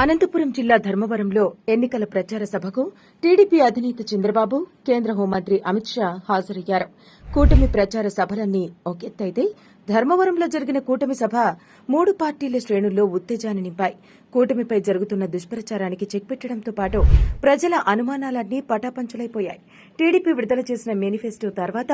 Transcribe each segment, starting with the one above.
అనంతపురం జిల్లా ధర్మవరంలో ఎన్నికల ప్రచార సభకు టీడీపీ అధినేత చంద్రబాబు కేంద్ర హోంమంత్రి అమిత్ షా హాజరయ్యారు. కూటమి ప్రచార సభలన్నీ ఒకెత్తైతే ధర్మవరంలో జరిగిన కూటమి సభ మూడు పార్టీల శ్రేణుల్లో ఉత్తేజాన్ని నింపాయి. కూటమిపై జరుగుతున్న దుష్ప్రచారానికి చెక్ పెట్టడంతో పాటు ప్రజల అనుమానాలన్నీ పటాపంచులైపోయాయి. టీడీపీ విడుదల చేసిన మేనిఫెస్టో తర్వాత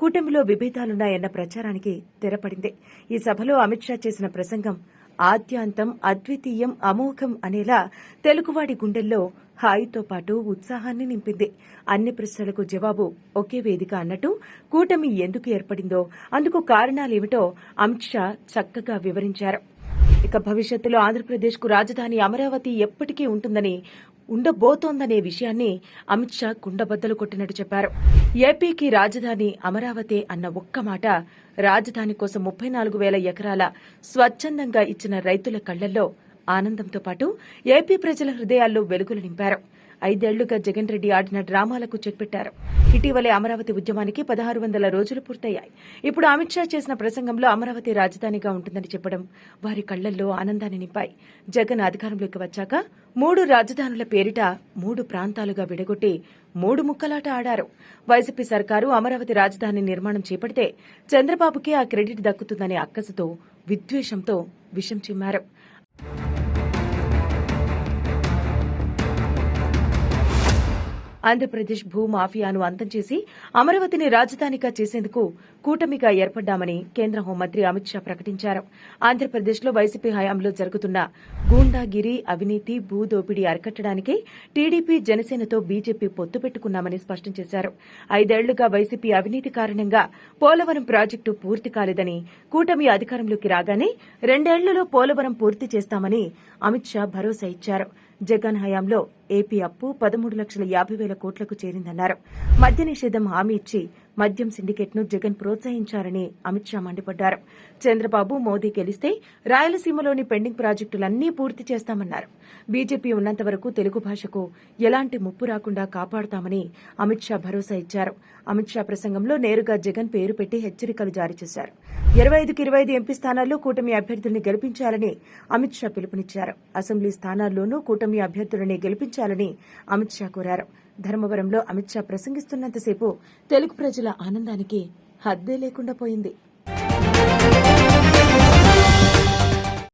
కూటమిలో విభేదాలున్నాయన్న ప్రచారానికి తెరపడింది. ఈ సభలో అమిత్ షా చేసిన ప్రసంగం ఆద్యాంతం అద్వితీయం అమోఘం అనేలా తెలుగువాడి గుండెల్లో హాయితో పాటు ఉత్సాహాన్ని నింపింది. అన్ని ప్రశ్నలకు జవాబు ఒకే వేదిక అన్నట్టు కూటమి ఎందుకు ఏర్పడిందో అందుకు కారణాలేమిటో అమిత్ షా చక్కగా వివరించారు. ఇక భవిష్యత్తులో ఆంధ్రప్రదేశ్కు రాజధాని అమరావతి ఎప్పటికీ ఉంటుందని ఉండబోతోందనే విషయాన్ని అమిత్ షా కుండబద్దలు కొట్టినట్టు చెప్పారు. ఏపీకి రాజధాని అమరావతి అన్న ఒక్క మాట రాజధాని కోసం ముప్పై నాలుగు వేల ఎకరాల స్వచ్ఛందంగా ఇచ్చిన రైతుల కళ్ళల్లో ఆనందంతో పాటు ఏపీ ప్రజల హృదయాల్లో వెలుగులు నింపారు. ఐదేళ్ళుగా జగన్ రెడ్డి ఆడిన డ్రామాలకు చెక్ పెట్టారు ఇటీవలే అమరావతి ఉద్యమానికి పదహారు వందల రోజులు పూర్తయ్యాయి. ఇప్పుడు అమిత్ షా చేసిన ప్రసంగంలో అమరావతి రాజధానిగా ఉంటుందని చెప్పడం వారి కళ్ళల్లో ఆనందాన్ని నింపాయి. జగన్ అధికారంలోకి వచ్చాక మూడు రాజధానుల పేరిట మూడు ప్రాంతాలుగా విడగొట్టి మూడు ముక్కలాట ఆడారు. వైసీపీ సర్కారు అమరావతి రాజధాని నిర్మాణం చేపడితే చంద్రబాబుకే ఆ క్రెడిట్ దక్కుతుందనే అక్కసతో విద్వేషంతో విషం చిమ్మారు. ఆంధ్రప్రదేశ్ భూ మాఫియాను అంతం చేసి అమరావతిని రాజధానిగా చేసేందుకు కూటమిగా ఏర్పడ్డామని కేంద్ర హోంమంత్రి అమిత్ షా ప్రకటించారు. ఆంధ్రప్రదేశ్లో వైసీపీ హయాంలో జరుగుతున్న గూండాగిరి అవినీతి భూదోపిడీ అరికట్టడానికి టీడీపీ జనసేనతో బీజేపీ పొత్తు పెట్టుకున్నామని స్పష్టం చేశారు. ఐదేళ్ళుగా వైసీపీ అవినీతి కారణంగా పోలవరం ప్రాజెక్టు పూర్తి కాలేదని కూటమి అధికారంలోకి రాగానే రెండేళ్ళలో పోలవరం పూర్తి చేస్తామని అమిత్ షా భరోసా ఇచ్చారు. జగన్ హయాంలో ఏపీ అప్పు పదమూడు లక్షల యాభై వేల కోట్లకు చేరిందన్నారు. మద్య నిషేధం హామీ ఇచ్చి మద్యం సిండికేట్ను జగన్ ప్రోత్సహించారని అమిత్ షా మండిపడ్డారు. చంద్రబాబు మోదీ గెలిస్తే రాయలసీమలోని పెండింగ్ ప్రాజెక్టులన్నీ పూర్తి చేస్తామన్నారు. బీజేపీ ఉన్నంత వరకు తెలుగు భాషకు ఎలాంటి ముప్పు రాకుండా కాపాడతామని అమిత్ షా భరోసా ఇచ్చారు. అమిత్ షా ప్రసంగంలో నేరుగా జగన్ పేరు పెట్టి హెచ్చరికలు జారీ చేశారు. ఇరవై ఐదుకి ఇరవై ఐదు ఎంపీ స్థానాల్లో కూటమి అభ్యర్థుల్ని గెలిపించాలని అమిత్ షా పిలుపునిచ్చారు. అసెంబ్లీ స్థానాల్లోనూ కూటమి అభ్యర్థులని గెలిపించాలని అమిత్ షా కోరారు. ధర్మవరంలో అమిత్ షా ప్రసంగిస్తున్నంతసేపు తెలుగు ప్రజల ఆనందానికి హద్దే లేకుండా పోయింది.